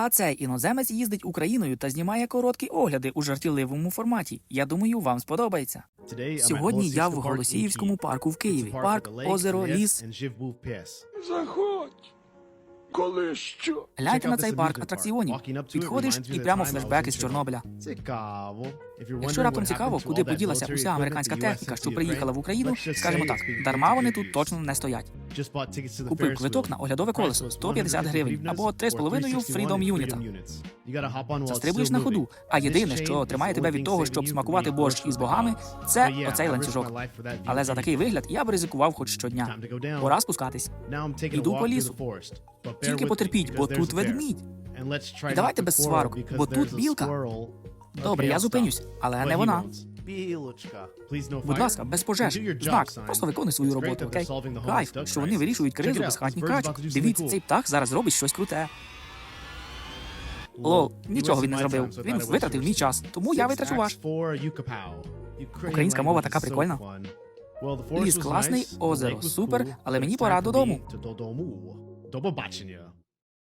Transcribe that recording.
А цей іноземець їздить Україною та знімає короткі огляди у жартівливому форматі. Я думаю, вам сподобається. Сьогодні я в Голосіївському парку в Києві. Парк, озеро, ліс. Заходь. Коли що? Гляньте на цей парк атракціонів. Підходиш і прямо флешбеки з Чорнобиля. Цікаво. Якщо раптом цікаво, куди поділася уся американська техніка, що приїхала в Україну, скажімо так, дарма вони тут точно не стоять. Купив квиток на оглядове колесо 150 гривень або 3,5 Freedom Unit. Застрибуєш на ходу. А єдине, що тримає тебе від того, щоб смакувати борщ із богами, це оцей ланцюжок. Але за такий вигляд я б ризикував хоч щодня. Пора спускатись. Іду по лісу. Тільки потерпіть, бо тут ведмідь. І давайте без сварок, бо тут білка. Добре, я зупинюсь, але не вона. Білочка. Будь ласка, без пожеж. Знак, просто виконуй свою роботу, окей? Кайф, що вони вирішують кризу безхатні качок. Дивіться, цей птах зараз робить щось круте. Лол, нічого він не зробив. Він витратив мій час, тому я витрачу ваш. Українська мова така прикольна. Ліс класний, озеро супер, але мені пора додому. До побачення.